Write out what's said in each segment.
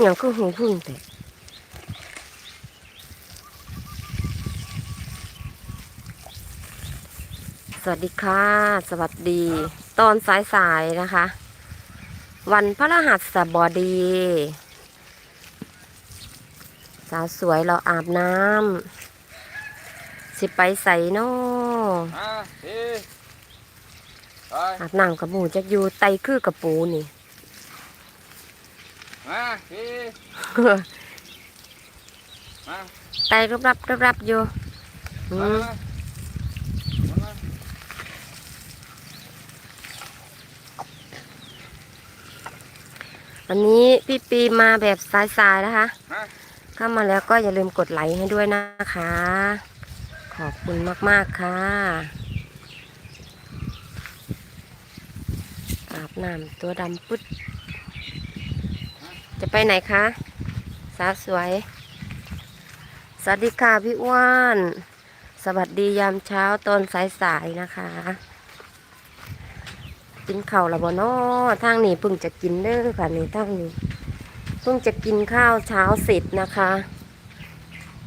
อย่างคือหูพึ่งแต่สวัสดีค่ะ สวัสดี ตอนสายๆนะคะ วันพระรหัสบดี สาวสวยเราอาบน้ำสิไปใส่นอห้าสี่ไปอาบน้ำกับหมูจะอยู่ไตคือกับปูนี่มา สี่มาไตรับรับรับรับอยู่อืมวันนี้พี่ปีมาแบบสายๆนะคะ มาเข้ามาแล้วก็อย่าลืมกดไลค์ให้ด้วยนะคะ ขอบคุณมากๆค่ะอาบน้ำตัวดำปึ๊ด จะไปไหนคะสาวสวย สวัสดีค่ะพี่อ้วนสวัสดียามเช้าตอนสายๆนะคะ กินข้าวล้วบ่นอทางนี้เพิ่งจะกินเด้อค่ะนี่ทางนี้เพิ่งจะกินข้าวเช้าเสร็จนะคะ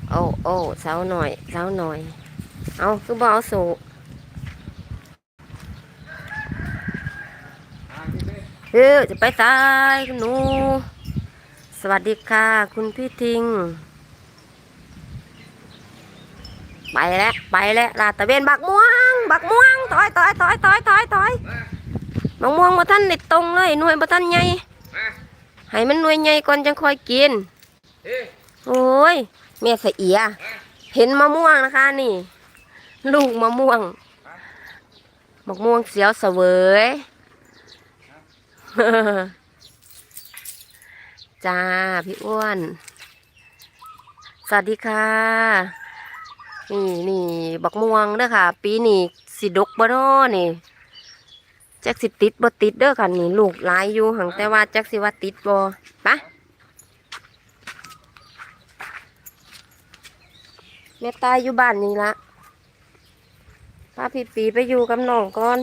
โอ้โอ้เช้าหน่อยเช้าหน่อย เอาคือบเอาสูเฮ้ยจะไปตายคุณหนู วัสดีค่ะ คุณพี่ทิง ไปแล้วไปแล้วลาตะเวนบักม่วง บักม่วงถอยถอยถอยถอยถอยถอยมาบักม่วงมาท่านเด็ดตรงเลยหน่วยมาท่านใหญ่ให้มันหน่วยใหญ่ก่อนจังค่อยกินโอ้ยแม่เสียเอียเห็นมะม่วงนะคะนี่ ลูกมะม่วงมะม่วงเสียวเสวย จ้า พี่อ้วน สวัสดีค่ะ นี่นี่บักม่วงเด้อค่ะ ปีนี้สิดกบ่น้อนี่แจักสิติดบ่ติดเด้อค่ะนี่ลูกหลายอยู่หังแต่ว่าแจักสิว่าติดบ่ปะแม่ตายอยู่บ้านนี่ละพาพี่ปีไปอยู่กับน้องก่อน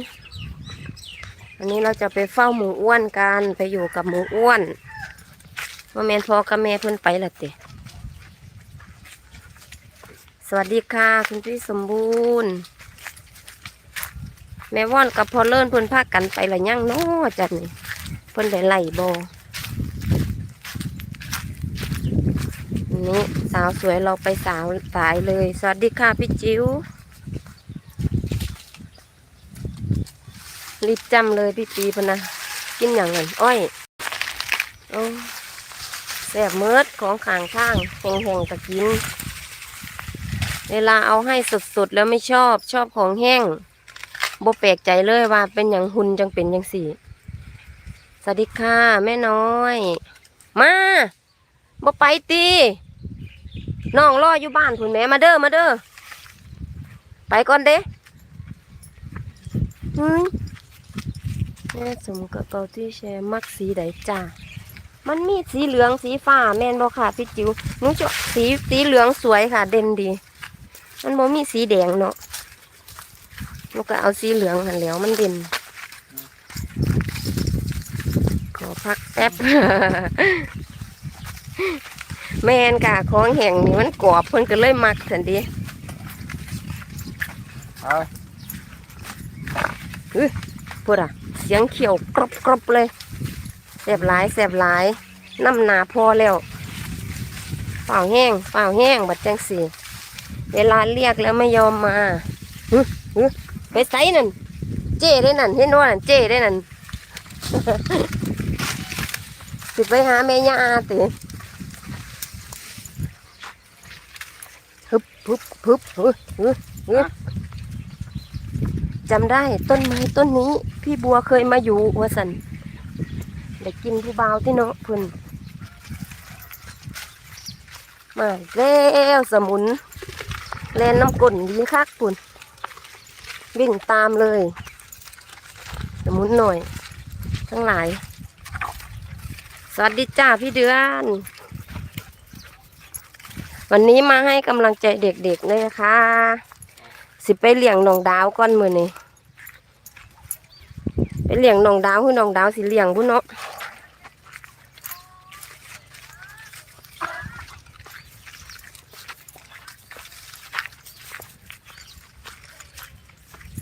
อันนี้เราจะไปเฝ้าหมูอ้วนกัน ไปอยู่กับหมูอ้วน ว่าแม่นพ่อกับแม่เพิ่นไปละเตสวัสดีค่ะ คุณพี่สมบูรณ์ แม่ว่อนกับพอเลิ่นเพิ่นพากันไปละยังนาะจัดนี่เพิ่นได้ไล่บอันนี้สาวสวยเราไปสาวสายเลย สวัสดีค่ะพี่จิ๋วรีบจำเลยพี่ปีพนะกินอย่างนั้นอ้อยโอ้ แสบเมิดของขางข้างแห้งๆตะกิน เวลาเอาให้สดๆแล้วไม่ชอบชอบของแห้งบ่แปลกใจเลยว่าเป็นอย่างหุ่นจังเป็นอย่างสี่สวัสดีค่ะแม่น้อย มาบ่ไปตีน้องรออยู่บ้านคุณแม่มาเด้อมาเด้อไปก่อนเด้หืมแม่สมกับเกาที่แชร์มักสีใดจ้า มันมีสีเหลืองสีฟ้าแม่นบ่ค่ะพี่จิ๋วหนูจะสีสีเหลืองสวยค่ะ เด่นดี มันบ่มีสีแดงเนาะแล้วก็เอาสีเหลืองหันแล้วมันเด่นขอพักแป๊บแมนกะของแห่งนี่มันกรอบเพิ่นก็เลยมักสันดีไปพูดอะเสียงเขียวกรอบกรอบเลย แสบหลายแสบหลายน้ำหนาพอแล้วเปล่าแห้งเปล่าแห้งบัดจังสีเวลาเรียกแล้วไม่ยอมมาหึหึไปไสนั่น เจ้ได้นั่นเห็นว่านั่นเจ้ได้นั่นสิไปหาแม่ย่าติฮึบฮึบฮึบฮึบฮึบฮึบจำได้ต้นไม้ต้นนี้ พี่บัวเคยมาอยู่ว่าสัน ได้กินผู้เบาที่เนาะพุ่นมาแล้วสมุนแลนน้ำกลนดีคักปุ่นวิ่งตามเลย สมุนหน่อย ทั้งหลาย สวัสดีจ้าพี่เดือน วันนี้มาให้กำลังใจเด็กๆเลยค่ะสิไปเลี้ยงน้องดาวก่อนมือนี่ไปเลี้ยงน้องดาวคือน้องดาวสิเลี้ยงบุเนาะ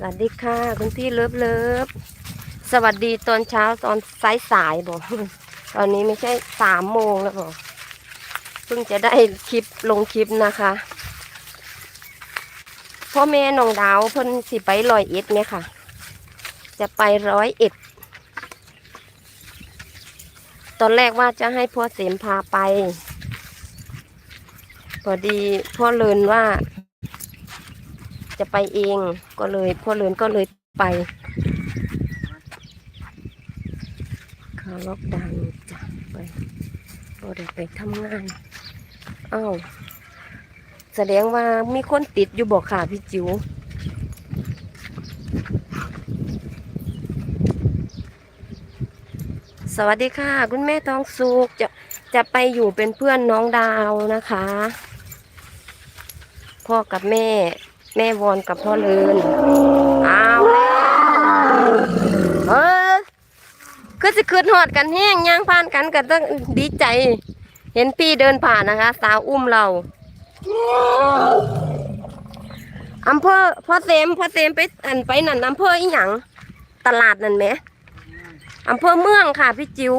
วัสดีค่ะ คุณพี่เลิฟเลิฟสวัสดีตอนเช้าตอนสายสายบอกตอนนี้ไม่ใช่สามโมงแล้วบอกเพิ่งจะได้คลิปลงคลิปนะคะพ่อแม่น้องดาวเพิ่นสิไปร้อยเอ็ดเนี่ยค่ะ จะไปร้อยเอ็ด ตอนแรกว่าจะให้พ่อเสมพาไป พอดีพ่อเลินว่า จะไปเองก็เลยพ่อเลินก็เลยไปเขาล็อกดาวน์จ้ะไปก็ได้ไปทำงานอ้าวแสดงว่ามีคนติดอยู่บอกค่ะพี่จิ๋วสวัสดีค่ะ คุณแม่ทองสุกจะจะไปอยู่เป็นเพื่อนน้องดาวนะคะ พ่อกับแม่ แม่วอนกับพ่อเลินเอาแล้วเออคือสิคืนหอดกันแห้งย่างผ่านกันกันต้องดีใจ เห็นพี่เดินผ่านนะคะ สาวอุ้มเราอำเภอพ่อเซมพ่อเซมไปอันไปนั่นอำเภออีหยังตลาดนั่นไหมอำเภอเมืองค่ะพี่จิ๋ว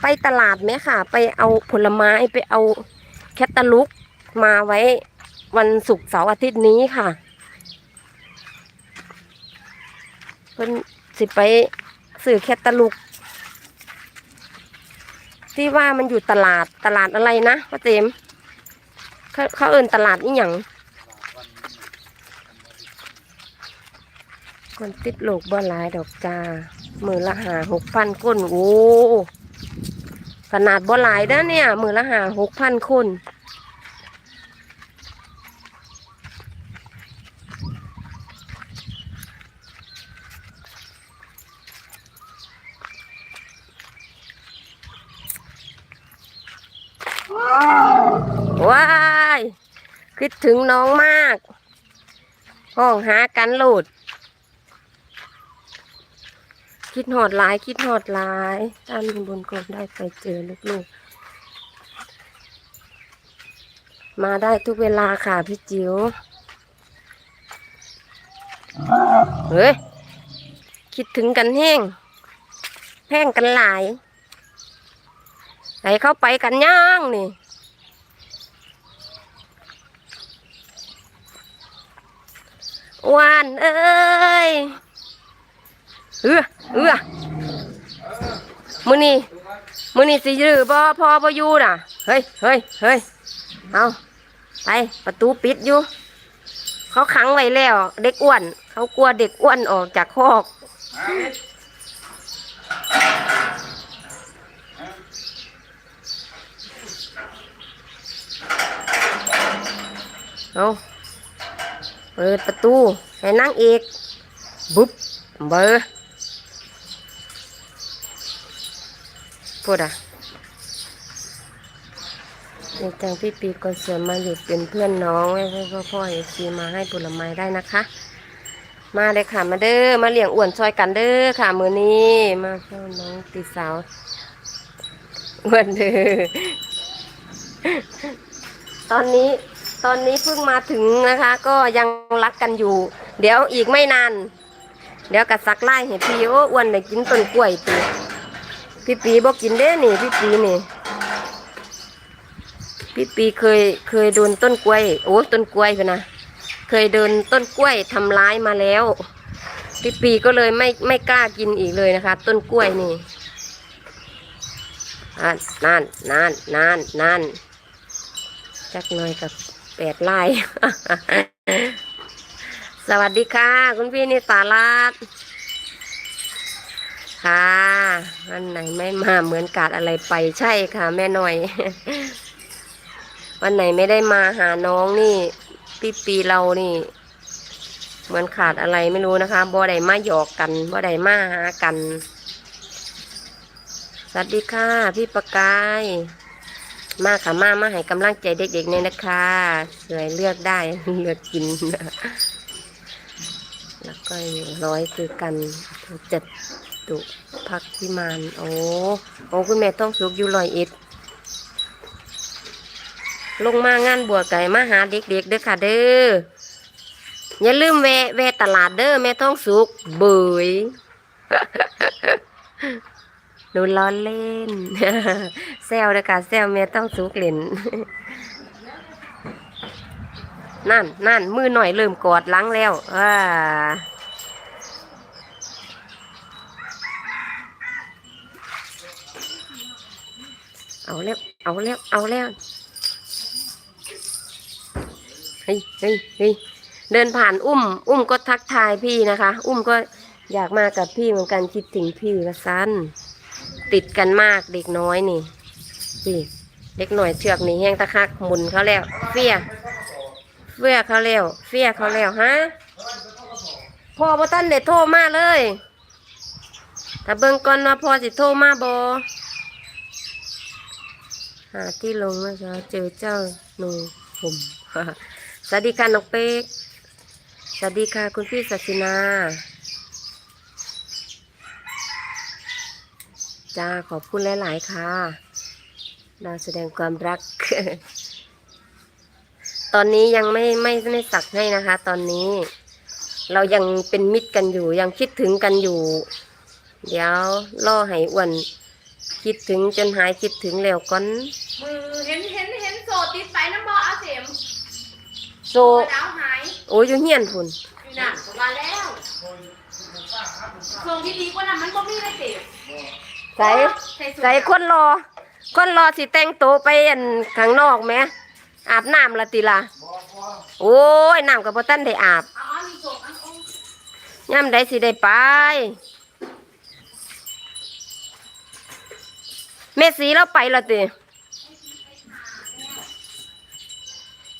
ไปตลาดไหมค่ะ ไปเอาผลไม้ไปเอาแคตตาลูกมาไว้ วันศุกร์เสาร์อาทิตย์นี้ค่ะ เพิ่นสิไปสื่อแคตตาลูกที่ว่ามันอยู่ตลาดตลาดอะไรนะป้าเจมเขาเขาเอินตลาดนี่หยังคนติดโลกบ่หลายดอกจ้ามือละหาหกพันคนโอ้ขนาดบ่หลายนะเนี่ย มือละหาหกพันคน ว้ายคิดถึงน้องมาก ห้องหากันโหลด คิดหอดหลาย คิดหอดหลายท่านบนกรมได้ไปเจอลูกๆ มาได้ทุกเวลาค่ะพี่จิ๋วเฮ้ย คิดถึงกันแห้งแพงกันหลายให้เข้าไปกันย่างนี่ วานเอ้ยเออเออมือนี่มือนี่สิยือบ่พอบ่อยู่น่ะ เฮ้ยเฮ้ยเฮ้ยเอาไปประตูปิดอยู่ เขาขังไว้แล้ว เด็กอ้วน เขากลัวเด็กอ้วนออกจากคอกเอา เปิดประตู ให้นั่งเอกบุ๊บเบอร์พูดอะในจังพี่ปีก่อนเสือมาอยู่เป็นเพื่อนน้องไว้ให้พ่อพ่อเอซีมาให้ผลไม้ได้นะคะ มาเลยค่ะมาเด้อมาเลี้ยงอ้วนซอยกันเด้อค่ะมือนี้มาเฝ้าน้องตีสาวอ้วนเด้อตอนนี้ ตอนนี้เพิ่งมาถึงนะคะ ก็ยังรักกันอยู่ เดี๋ยวอีกไม่นาน เดี๋ยวกัสักไล่เห็นพี่โอ้อ้วนได้กินต้นกล้วยตีพี่ปีบอกกินเด้นี่ พี่ปีนี่ พี่ปีเคยเคยโดนต้นกล้วย โอ้ต้นกล้วยพะนะเคยโดนต้นกล้วยทำร้ายมาแล้ว พี่ปีก็เลยไม่ไม่กล้ากินอีกเลยนะคะ ต้นกล้วยนี่นั่นนั่นนั่นนั่นนั่นจักหน่อยกับ แปดไล่สวัสดีค่ะ คุณพี่นิสารัตค่ะวันไหนไม่มาเหมือนกาดอะไรไปใช่ค่ะ แม่หน่อย วันไหนไม่ได้มาหาน้องนี่พี่ปีเรานี่ เหมือนขาดอะไรไม่รู้นะคะบ่ได้มาหยอกกันบ่ได้มาหากัน สวัสดีค่ะ พี่ประกาย มากค่ะมากมาให้กำลังใจเด็กๆเนี่ยนะคะสวยเลือกได้เลือกกิน แล้วก็ร้อยคือกันจัดตุพักพิมานโอ้โอ้คุณแม่ต้องสุกอยู่ร้อยเอ็ดลงมางานบวชไก่มาหาเด็กๆเด้อค่ะเด้ออย่าลืมแวะแวะตลาดเด้อแม่ท้องสุกเบย หนูล้อเล่นแซวเด้อค่ะแซวแม่ต้องสุกเล่นนั่นนั่นมือหน่อยเริ่มกอดหลังแล้วอ่าเอาแล้ว เอาแล้ว เอาแล้ว เฮ้ยเฮ้ยเฮ้ยเดินผ่านอุ้ม อุ้มก็ทักทายพี่นะคะ อุ้มก็อยากมากับพี่เหมือนกันคิดถึงพี่ละสัน ติดกันมากเด็กน้อยนี่พี่เด็กหน่อยเชือกนี่แห้งตะคักหมุนเขาแล้ว เฟี้ยเฟี้ยเขาแล้ว เฟี้ยเขาแล้วฮะพ่อพ่อท่านเด็ดโทรมาเลยถ้าเบิ่งก่อนว่าพ่อสิโทรมาบอหาที่ลงเมื่อเช้เจอเจ้าหนูผมสวัสดีค่ะนกเป๊กสวัสดีค่ะคุณพี่ศาสินา จ้าขอบคุณหลาย ๆ ค่ะดาวแสดงความรัก ตอนนี้ยังไม่ไม่ไม่สักให้นะคะ ตอนนี้ เรายังเป็นมิตรกันอยู่ ยังคิดถึงกันอยู่ เดี๋ยวล่อให้อ้วนคิดถึงจนหายคิดถึงแล้วก่อนมือเห็นเห็นเห็นโซติดไปน้ำบออาเสียมโซดาวหายโอ้ยอยู่เฮียนพุ่นอยู่นั่นผมมาแล้วส่งที่ดีกว่านั้นมันก็มีได้เสีย ใส่ใส่คนรอ คนรอสิแต่งตัวไปอันข้างนอกไหมอาบน้ำละติละโอ้ยน้ำกับพ่ตันได้อาบเอาอันนี้ส่งอันโอ้ย่ำได้สิได้ไปแม่สีเราไปละติ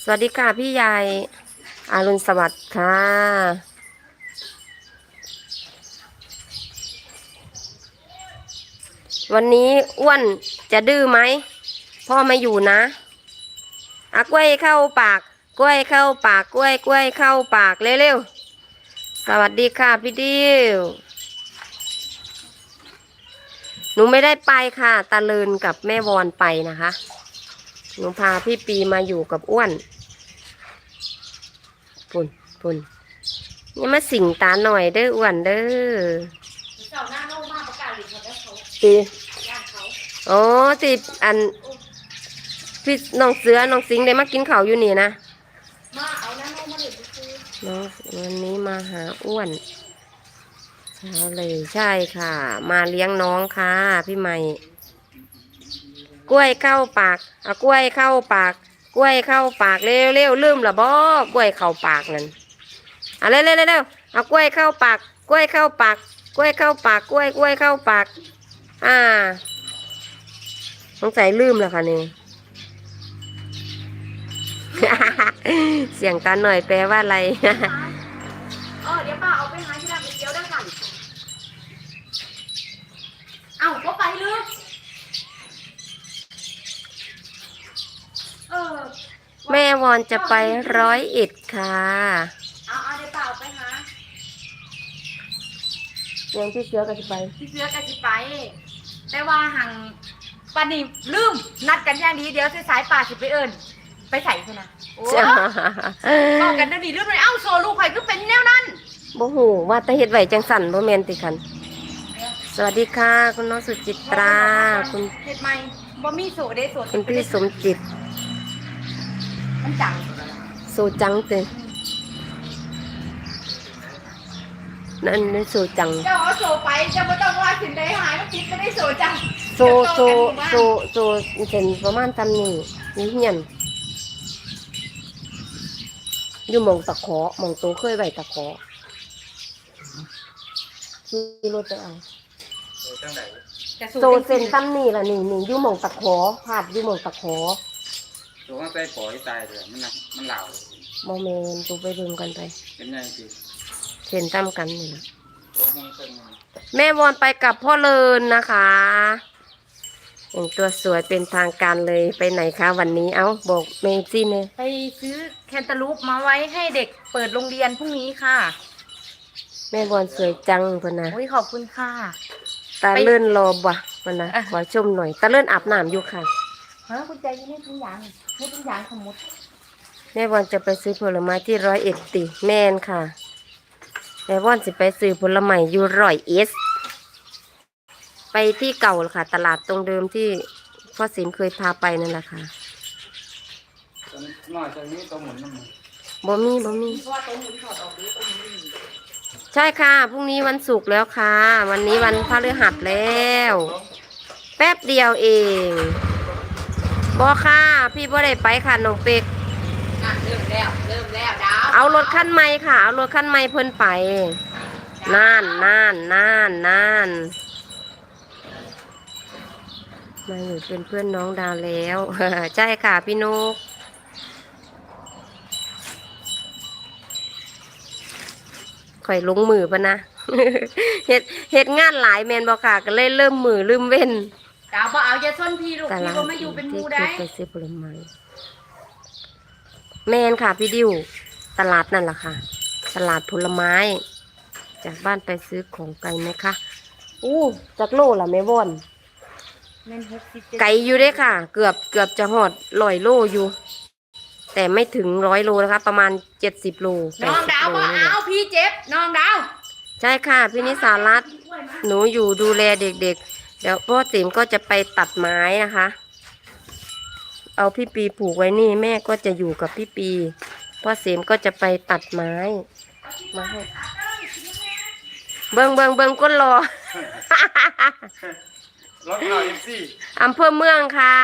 สวัสดีค่ะพี่ใหญ่อารุณสวัสดิ์ค่ะ วันนี้อ้วนจะดื้อไหมพ่อไม่อยู่นะอะกล้วยเข้าปาก กล้วยเข้าปากกล้วยกล้วยเข้าปากเร็วๆสวัสดีค่ะพี่ดิวหนูไม่ได้ไปค่ะตาเลินกับแม่วอนไปนะคะ หนูพาพี่ปีมาอยู่กับอ้วนปุ่นปุ่นนี่มาสิงตาหน่อยเด้ออ้วนเด้อเจ้าหน้า โอ้สี่อันพี่น้องเสือน้องสิงห์ได้มากินข้าวอยู่นี่นะมาเอาน้าโน้มาเด็ดซื้อน้องวันนี้มาหาอ้วนเช้าเลยใช่ค่ะ มาเลี้ยงน้องค่ะพี่ใหม่ กล้วยเข้าปากเอากล้วยเข้าปาก กล้วยเข้าปากเร็วเร็วลืมละบ่กล้วยเข้าปากนั่นเอาเร็วเร็วเร็วเอากล้วยเข้าปาก กล้วยเข้าปาก กล้วยเข้าปาก กล้วยกล้วยเข้าปาก อ่า สงสัยลืมแล้วค่ะนี่ เสียงตาหน่อยแปลว่าอะไร เออเดี๋ยวป้าเอาไปหาที่ร้านก๋วยเตี๋ยวได้กันเอ้าก็ไปเลยเออแม่วอนจะไปร้อยเอ็ดค่ะเอาเอาเดี๋ยวป้าเอาไปหาเลี้ยงพี่เสือก็จะไป พี่เสือกันสิไป แต่ว่าหัง ปานี่ลืมนัดกันอย่างดีเดี๋ยวสายๆป่าสิไปเอิญไปใส่คนนะโอ้บอกกันนะดีลืมเลยเอ้าโซลูกข่อยก็เป็นแนวนั้นบ่หูว่าแตะเฮ็ดไหวจังสั่นบ่แม่นติคันสวัสดีค่ะ คุณน้องสุจิตรา คุณเฮ็ดใหม่บ่มีโซเด้โซคุณพี่สมจิตมันจังโซจังเต นั่นนั่นโซจัง เจ้าเอาโซไปเจ้าบ่ต้องว่าสินใดหายมันติดไม่ได้โซจังโซโซโซโซเป็นประมาณตำนี้นี่เฮียนอยู่หมองตะขอหมองโตเคยไหวตะขอขี่รถไปเอาโดยจังไดจะโซเซนตั้มนี่ล่ะนี่นี่อยู่หมองตะขอผาดอยู่หมองตะขอตัวมันไปปล่อยตายเลยมันน่ะมันเหล่าโมเมนตูไปดึงกันไป เป็นไงสิ เซนตั้มกันนี่นะตัวห้องเครื่องมันแม่วอนไปกับพ่อเลินนะคะแต่งตัวสวยเป็นทางการเลยไปไหนคะวันนี้เอ้าบอกเมซี่เนี่ยไปซื้อแคนตาลูปมาไว้ให้เด็กเปิดโรงเรียนพรุ่งนี้ค่ะ แม่วอนสวยจังพะนะโอ้ยขอบคุณค่ะ ตาเลื่อนรอบ่ะพะนะอะขอชมหน่อย ตาเลื่อนอาบน้ำอยู่ค่ะเฮ้ยคุณใจยี่ให้ทุกอย่างให้ทุกอย่างสมมติแม่วันจะไปซื้อผลไม้ที่ร้อยเอ็ดติแม่นค่ะ แม่วันสิไปซื้อผลไม้อยู่ร้อยเอส ไปที่เก่าล่ะค่ะ ตลาดตรงเดิมที่พ่อสินเคยพาไปนั่นแหละค่ะตอนนี้หน่อยตอนนี้ตัวหมุนน้ำมันบ่มีบ่มี เพราะว่าตรงหมุนถอดออกหรือตรงหมุนนี่ใช่ค่ะ พรุ่งนี้วันศุกร์แล้วค่ะ วันนี้วันพฤหัสแล้ว แป๊บเดียวเองบอค่ะ พี่บ่ได้ไปค่ะน้องเป็ก อะเริ่มแล้ว เริ่มแล้วดาว เอารถขั้นใหม่ค่ะ เอารถขั้นใหม่เพิ่นไปน่านน่านน่านน่านมาอยู่เป็นเพื่อนน้องดาวแล้วใช่ค่ะพี่นกข่อยลงมือปะนะเฮ็ดเฮ็ดงานหลายแมนบอกค่ะก็เลยเริ่มมือลืมเว้นดาวบ่เอาอย่าส้นพี่ลูกตพี่ลาดก็ไม่อยู่เป็นหมูที่ได้เคยไปซื้อผลไม้แมนค่ะพี่ดิว ตลาดนั่นแหละค่ะ ตลาดผลไม้ จากบ้านไปซื้อของไกลไหมคะอู้จากโลละแม่วอนแม่นหกสิบเจ็ดไกลอยู่เด้ค่ะ เกือบเกือบจะหอดลอยโลอยู่ แต่ไม่ถึงร้อยโลนะคะ ประมาณเจ็ดสิบโลแปน้ดองสิบดาวโลบ่นี่แหละเอาพี่เจ็บน้องดาวใช่ค่ะ พี่นิสารัตน์หนูอยู่ดูแลเด็กๆเดี๋ยวพ่อติ๋มก็จะไปตัดไม้นะคะ เอาพี่ปีผูกไว้นี่แม่ก็จะอยู่กับพี่ปี พ่อเสมก็จะไปตัดไม้มาให้เบิงเบิงเบิงก้นรอ รถหน่อยเอฟซีอำเภอเมืองค่ะ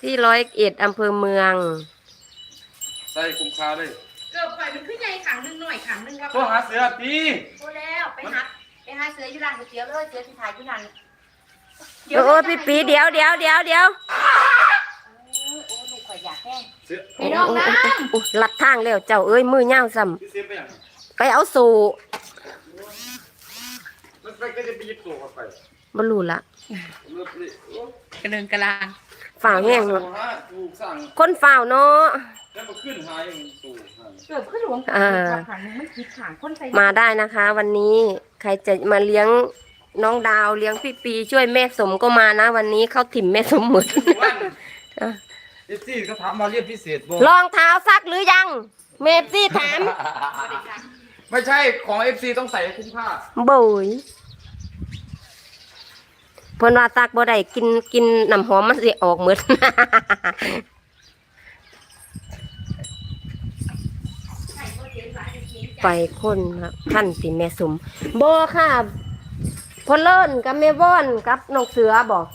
ที่ร้อยเอ็ดอำเภอเมือง ใส่คุ้มค่าเลยเกือบไปมันขึ้นใหญ่ขังหนึงหน่อยขังหนึงครับตัวหาเสือตีโอ้แล้วไปหาไปหาเสืออยู่ร้านก๋วยเตี๋ยวเลยเสือที่ถ่ายอยู่ร้านโอ้พี่ปีเดี๋ยวเดี๋ยวเดี๋ยวเดี๋ยวโอ้ ลูกข่อยอยากแห้งเสือพี่น้องนะโอ้ลัดทางแล้วเจ้าเอ้ยมือยาวซ้พี่เสียไปอย่างำไปเอาสู่รถไฟก็จะไปยิบรรลุละกระเดินกระลางฝ่าวแห้งคนฝ่าเนาะมาขึ้นฝ่าวงเออขังหนึงมันคิดขังคนใส่มาได้นะคะ วันนี้ใครจะมาเลี้ยงน้องดาวเลี้ยงพี่ปีช่วยแม่สมก็มานะ วันนี้เข้าถิ่มแม่สมเหมือน เอฟซีเขาถามมาเรียกพิเศษบ่รองเท้าซักหรือยัง เมฟซี่ถามไม่ใช่ของเอฟซีต้องใส่ให้คุ้มค่าเบยเพิ่นว่าซักบ่ได้กินกินน้ำหอมมันสิออกเหมือนไปคนครับท่านสิแม่สมบ่ค่ะพอเลิ่นกับแม่ว่อนกับน้องเสือบอก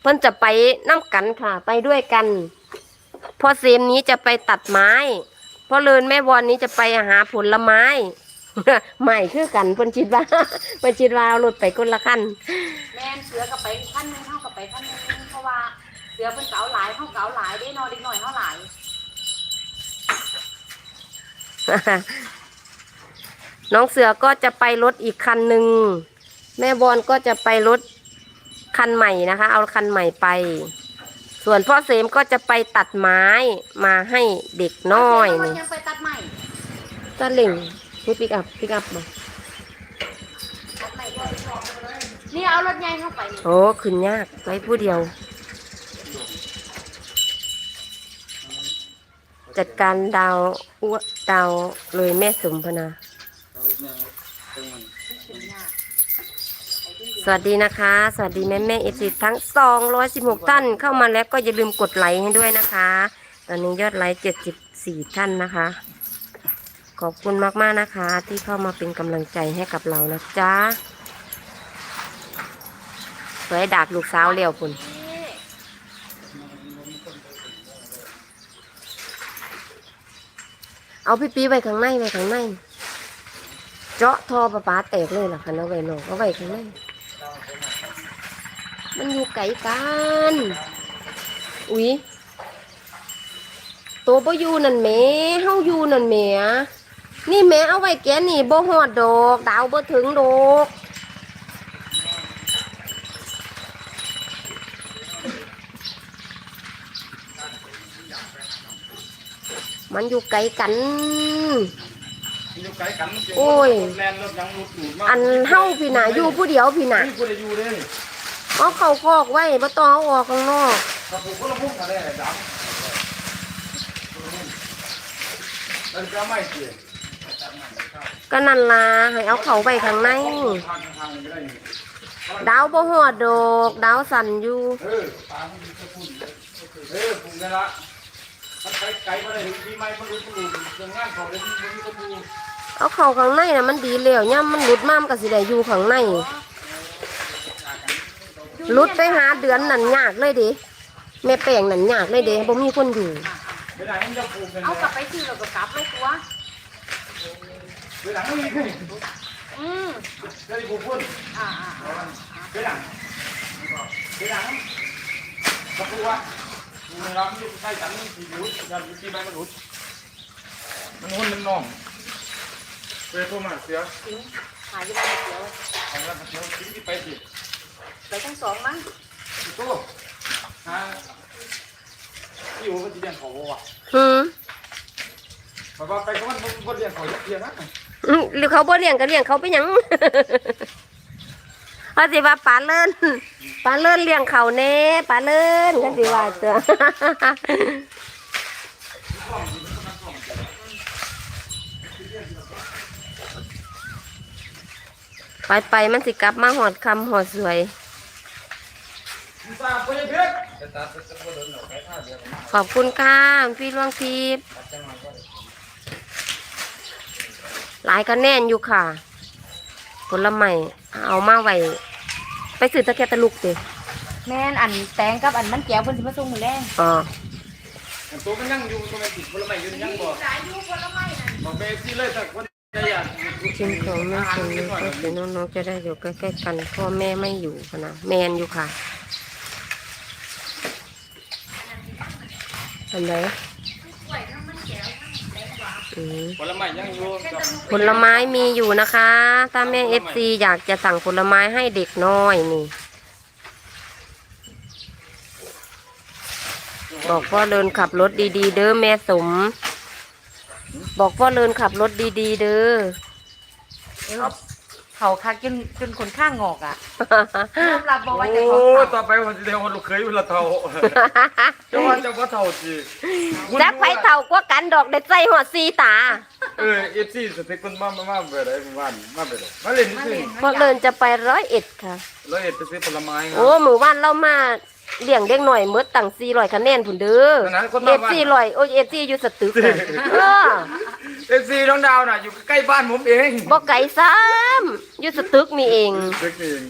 เพิ่นจะไปน้ำกันค่ะ ไปด้วยกัน พอเซมนี้จะไปตัดไม้พอเลินแม่วอนนี้จะไปหาผลไม้ใหม่คือกันเพิ่นคิดว่าเพิ่นคิดว่าเอารถไปคนละคันแม่นเสือกับไปขั้นหนึงเท่ากับไปขั้นหนึงเพราะว่าเสือเป็นเก๋าหลายเท่าเก๋าหลายได้นอนเด็กหน่อยเท่าหลายน้องเสือก็จะไปรถอีกคันหนึ่งแม่บอลก็จะไปรถคันใหม่นะคะ เอาคันใหม่ไป ส่วนพ่อเสมก็จะไปตัดไม้มาให้เด็กน้อยเสืนี่ยังไปตัดใหม่ตะเล่งนี่ปิกอัพปิกอัพบ่ตัดใหม่ด้วยนี่เอารถใหญ่เข้าไปนี่โอ้ขึ้นยากไว้ผู้เดียว จัดการดาวอ้วดาวเลยแม่สมพนา เอาเนี่ยตรงนั้น ขึ้นยาก ส วัสดีนะคะ สวัสดีแม่แม่เอฟซีทั้ง 216 ท่านเข้ามาแล้วก็อย่าลืมกดไลค์ให้ด้วยนะคะ ตอนนี้ยอดไลค์74 ท่านนะคะ ขอบคุณมากๆนะคะ ที่เข้ามาเป็นกำลังใจให้กับเรานะจ๊ะสวยดากลูกสาวเลี้ยวคุณเอาพี่ปีไว้ข้างในไว้ข้างใน เจาะทอประปาแตกเลยล่ะค่ะเอาไว้นอกเอาไว้ข้างใน มันอยู่ไกลกัน อุ๊ยตัวบ่อยู่นั่นแหม่เฮาอยู่นั่นแหม่นี่แหม่เอาไว้แกนี่บ่ฮอดดอก ดาวบ่ถึงดอกมันอยู่ไกลกันมันอยู่ไกลกันมันเกี่วโอ้ยรถแลนรถยังรถดูดมากอันเฮาพี่น่ะอยู่ผู้เดียวพี่น่ะนี่กูจะอยู่ เอาเข้าคอกไว้บ่ต้องเอาออกข้างนอกถ้าผมก็ละพุ่งทะเลดับมันจะไม่เสียก็นั่นล่ะให้เอาเขาไปข้างในดาวบ่หอดดอกดาวสั่นอยู่เออปลามันจะพุ่นเออพุ่นได้ละมันไปไกลมาได้ถึงปีใหม่มันรู้ตัวเรื่องงานเขาเลยมันมีคนดูเอาเข้าข้างในน่ะมันดีแล้วย่ำมันหลุดมามันก็สิได้อยู่ข้างใน หลุดไปหาเดือนนั่นยากเลยเดิแม่แป้งนั่นยากเลยเด้บ่มีคนอยู่เวลามันจะปลูกกันเอากลับไปซื้อแล้วก็กลับไปตัวเวลามันมีขึ้นอืมเดี๋ยวปลูกพุ่นอ่าอ่าอ่าเวลาเวลาจะปลูกว่าเวลามันอยู่ใกล้กันมันสีหลุดยันปีใหม่มันหลุดมันหุ่นมันน่องเวลาโทรมาเสียถึงหาเวลาเดียวทำแล้วมันเสียชีวิตไปสิ ไปทั้งสองมั้งโตฮะอยู่ก็จะเรียนเขาว่ะหืมแบบว่าไปก็มันมันเรียนเขาเรียนนะอื้อหรือเขาบ่เลี้ยงก็เลี้ยงเขาไปหยัง เขาสิว่าปลาเลิ่นปลาเลิ่นเลี้ยงเขาแน่ปลาเลิ่นก็สิว่าเตัวไปไปๆมันสิกลับมาหอดคำหอดสวย ขอบคุณค่ะพี่ล่วงทิพย์หลายคะแนนอยู่ค่ะ ผลไม้เอามาไว้ไปซื้อตะแกรงตะลุกเด้แม่นอันแตงกับอันมันแก้วเพิ่นสิมาส่งมื้อแรงอ๋อตัวมันยังอยู่ตัวมันติดผลไม้อยู่ยังบ่หลายอยู่ผลไม้นั่นบอกเบซี่เลยสักคนจะอยากชิมของแม่คนนี้ก็เดี๋ยวน้องๆจะได้อยู่ใกล้ๆกันพ่อแม่ไม่อยู่ค่ะนะแมนอยู่ค่ะ อันไหนอืมผลไม้ยังอยู่กับผลไม้มีอยู่นะคะ ถ้าแม่เอฟซีอยากจะสั่งผลไม้ให้เด็กน้อยนี่ บอกพ่อเลินขับรถดีๆ เด้อแม่สม บอกพ่อเลินขับรถดีๆ เด้อ เขาคักจนจนคนข้างงอกอะยอมรับบอกว่าโอ้เจะของเขาต่อไปวันที่เดียววันลูกเคยวันละเท่าจะว่าจะว่าเท่าจีจักไผเต่ากว่ากันดอกได้ใจหัวซีตา เออเอฟซีสเต็กมันมามามาไปไหนมาบ้านมาไปไหนมาเล่นมาสิเล่นพ่อเลินจะไปร้อยเอ็ดค่ะ แล้วเอ็ดไปซื้อผลไม้โอ้หมู่บ้านเรามา เลี้ยงเด็กหน่อยเมื่อตั้งสี่ร้อยคะแนนผุนเด้อนั้นคนเอมาฟบ้าน ซีร้อยโอ้ยเอฟซีอยู่สตึกน่ะเออเอฟซีน้องดาวน่ะอยู่ใกล้บ้านผมเองบ่ไก่ซ้ำอยู่สตึกมีเอง เด็กเอง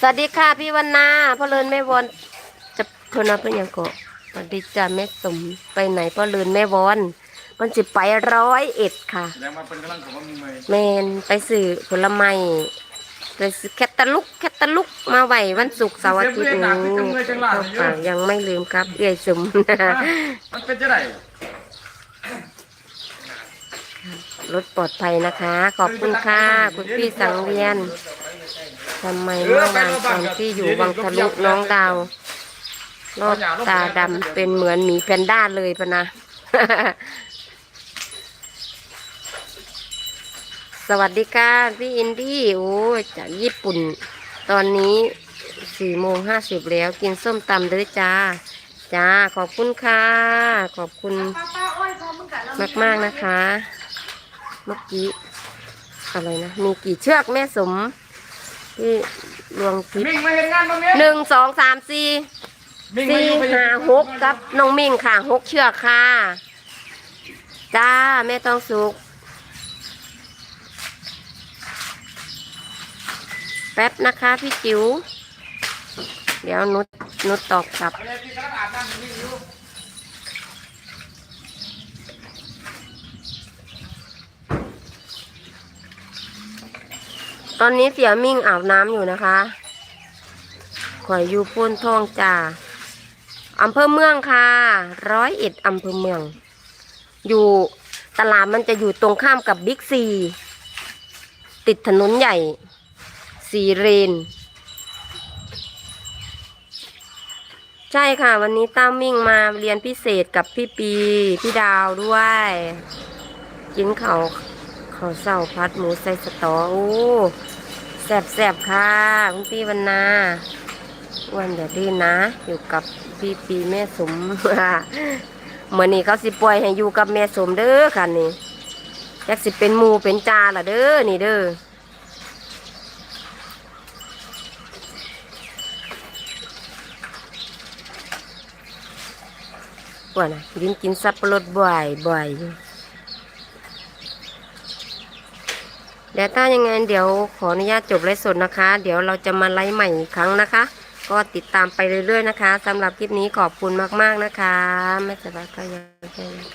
สวัสดีค่ะพี่วันนาพ่อเลินแม่วอนจะโทรนับเป็นหยังก็สวัสดีจ้าแม่สมไปไหนพ่อเลินแม่วอนมันสิไปร้อยเอ็ดค่ะแล้วมาเป็นกำลังของมึงไหมแมนไปซื้อผลไม้ ไปซื้อแคตตาลุกแคตตาลุกมาไหววันศุกร์เสาร์อาทิตย์นี้ค่ะยังไม่ลืมครับ เอื้อยสมมันเป็นจะไหนรถปลอดภัยนะคะ ขอบคุณค่ะ คุณพี่สังเวียนทำไมเมื่อวานตอนที่อยู่วังทะลุน้องดาวรอดตาดำเป็นเหมือนหมีแพนด้าเลยปะนะ สวัสดีค่ะพี่อินดี้โอ้ยจากญี่ปุ่น ตอนนี้สี่โมงห้าสิบแล้วกินส้มตำด้วยจ้า จ้าขอบคุณค่ะ ขอบคุณป้าป้าอ้อยพอมึงกะเรามากมากๆนะคะ เมื่อกี้อะไรนะมีกี่เชือกแม่สม ที่ลวงทิพมิ่งมาเห็นงานบ้างเนี่ยหนึ่งสองสามสี่มิ่งมาสี่อยู่ไปห้าหกกับน้องมิ่งค่ะหกเชือกค่ะ จ้าแม่ต้องสุก ป๊บนะคะพี่จิ๋ว เดี๋ยวนุดนุดตอบกลับ ตอนนี้เสียมิ่งอาบน้ำอยู่นะคะข่อยอยู่พูนทองจ่าอำเภอเมืองค่ะ ร้อยเอ็ดอำเภอเมือง อยู่ตลาดมันจะอยู่ตรงข้ามกับบิ๊กซี ติดถนนใหญ่ สีเรน ใช่ค่ะ วันนี้ตั้มมิ่งมาเรียนพิเศษกับพี่ปี พี่ดาวด้วย กินเขาวเขาวเศร้าพัดหมูใส่สตอโอ้แสบแสบค่ะ คุณพี่วันนาวันอย่าดื้อนะอยู่กับพี่ปีแม่สมวันเมื่อนี้เขาสิปล่อยให้อยู่กับแม่สมเด้อค่ะนี่อยากสิเป็นหมูเป็นจาล่ะเด้อนี่เด้อ ว่านะกินกินสับปะรดบ่อยบ่อยเดี๋ยวถ้ายังไงเดี๋ยวขออนุญาตจบไลฟ์สดนะคะ เดี๋ยวเราจะมาไลฟ์ใหม่อีกครั้งนะคะ ก็ติดตามไปเรื่อยๆนะคะสำหรับคลิปนี้ขอบคุณมากๆนะคะไม่สบายก็ยังแค่นี้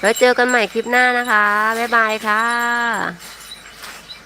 ไว้เจอกันใหม่คลิปหน้านะคะ บ๊ายบายค่ะ